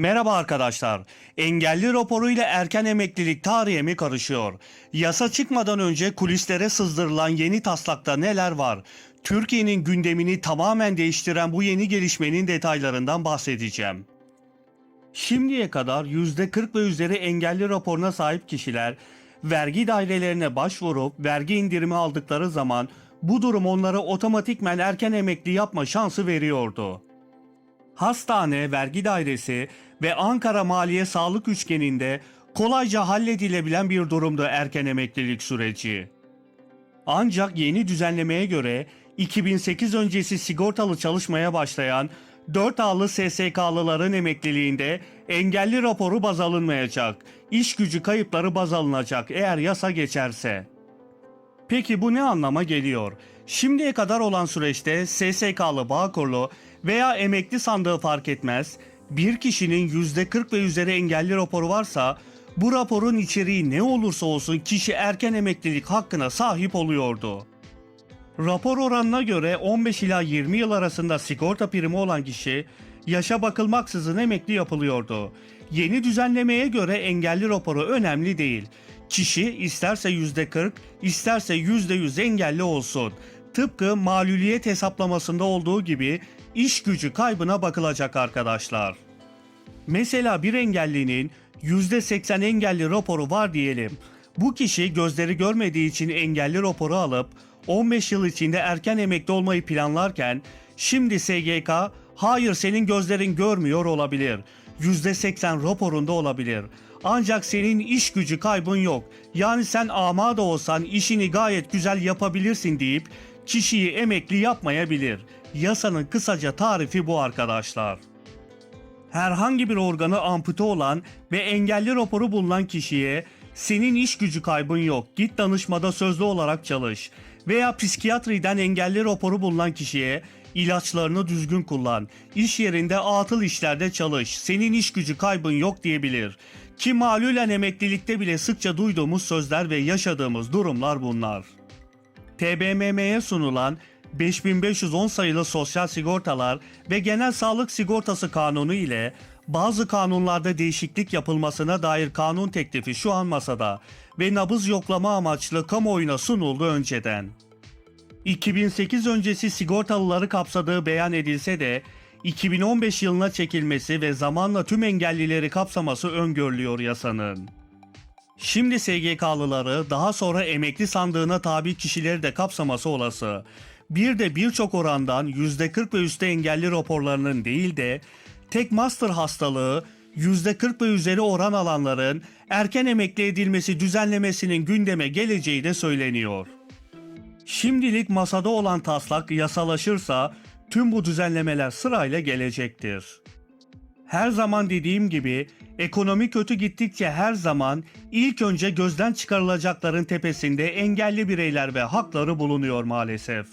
Merhaba arkadaşlar. Engelli raporuyla erken emeklilik tarihe mi karışıyor? Yasa çıkmadan önce kulislere sızdırılan yeni taslakta neler var? Türkiye'nin gündemini tamamen değiştiren bu yeni gelişmenin detaylarından bahsedeceğim. Şimdiye kadar %40 ve üzeri engelli raporuna sahip kişiler vergi dairelerine başvurup vergi indirimi aldıkları zaman bu durum onlara otomatikmen erken emekli yapma şansı veriyordu. Hastane, vergi dairesi ve Ankara Maliye Sağlık üçgeninde kolayca halledilebilen bir durumda erken emeklilik süreci. Ancak yeni düzenlemeye göre 2008 öncesi sigortalı çalışmaya başlayan 4 A'lı SSK'lıların emekliliğinde engelli raporu baz alınmayacak, iş gücü kayıpları baz alınacak eğer yasa geçerse. Peki bu ne anlama geliyor? Şimdiye kadar olan süreçte SSK'lı Bağkurlu veya emekli sandığı fark etmez, bir kişinin %40 ve üzeri engelli raporu varsa bu raporun içeriği ne olursa olsun kişi erken emeklilik hakkına sahip oluyordu. Rapor oranına göre 15 ila 20 yıl arasında sigorta primi olan kişi yaşa bakılmaksızın emekli yapılıyordu. Yeni düzenlemeye göre engelli raporu önemli değil. Kişi isterse %40, isterse %100 engelli olsun. Tıpkı maluliyet hesaplamasında olduğu gibi iş gücü kaybına bakılacak arkadaşlar. Mesela bir engellinin %80 engelli raporu var diyelim. Bu kişi gözleri görmediği için engelli raporu alıp 15 yıl içinde erken emekli olmayı planlarken şimdi SGK hayır senin gözlerin görmüyor olabilir. %80 raporunda olabilir. Ancak senin iş gücü kaybın yok. Yani sen ama da olsan işini gayet güzel yapabilirsin deyip kişiyi emekli yapmayabilir. Yasanın kısaca tarifi bu arkadaşlar herhangi bir organı ampute olan ve engelli raporu bulunan kişiye senin iş gücü kaybın yok git danışmada sözlü olarak çalış veya psikiyatriden engelli raporu bulunan kişiye ilaçlarını düzgün kullan, iş yerinde atıl işlerde çalış, senin iş gücü kaybın yok diyebilir. Ki malulen emeklilikte bile sıkça duyduğumuz sözler ve yaşadığımız durumlar bunlar. TBMM'ye sunulan 5510 sayılı sosyal sigortalar ve genel sağlık sigortası kanunu ile bazı kanunlarda değişiklik yapılmasına dair kanun teklifi şu an masada ve nabız yoklama amaçlı kamuoyuna sunuldu önceden. 2008 öncesi sigortalıları kapsadığı beyan edilse de 2015 yılına çekilmesi ve zamanla tüm engellileri kapsaması öngörülüyor yasanın. Şimdi SGK'lıları daha sonra emekli sandığına tabi kişileri de kapsaması olası. Bir de birçok orandan %40 ve üstü engelli raporlarının değil de tek master hastalığı %40 ve üzeri oran alanların erken emekli edilmesi düzenlemesinin gündeme geleceği de söyleniyor. Şimdilik masada olan taslak yasalaşırsa tüm bu düzenlemeler sırayla gelecektir. Her zaman dediğim gibi ekonomi kötü gittikçe her zaman ilk önce gözden çıkarılacakların tepesinde engelli bireyler ve hakları bulunuyor maalesef.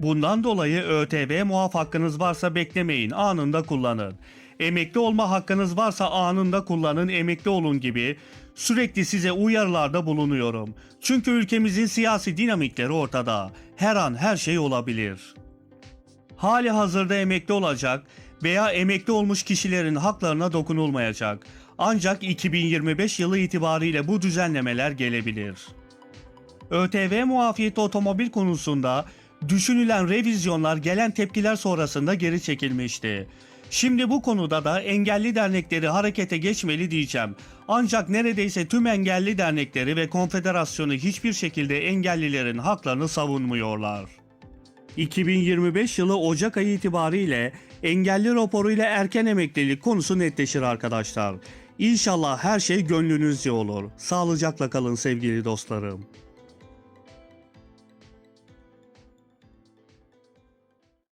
Bundan dolayı ÖTV muaf hakkınız varsa beklemeyin anında kullanın. Emekli olma hakkınız varsa anında kullanın emekli olun gibi sürekli size uyarılarda bulunuyorum. Çünkü ülkemizin siyasi dinamikleri ortada. Her an her şey olabilir hali hazırda emekli olacak veya emekli olmuş kişilerin haklarına dokunulmayacak. Ancak 2025 yılı itibariyle bu düzenlemeler gelebilir. ÖTV muafiyeti otomobil konusunda düşünülen revizyonlar gelen tepkiler sonrasında geri çekilmişti. Şimdi bu konuda da engelli dernekleri harekete geçmeli diyeceğim. Ancak neredeyse tüm engelli dernekleri ve konfederasyonu hiçbir şekilde engellilerin haklarını savunmuyorlar. 2025 yılı Ocak ayı itibariyle engelli raporuyla erken emeklilik konusu netleşir arkadaşlar. İnşallah her şey gönlünüzce olur. Sağlıcakla kalın sevgili dostlarım.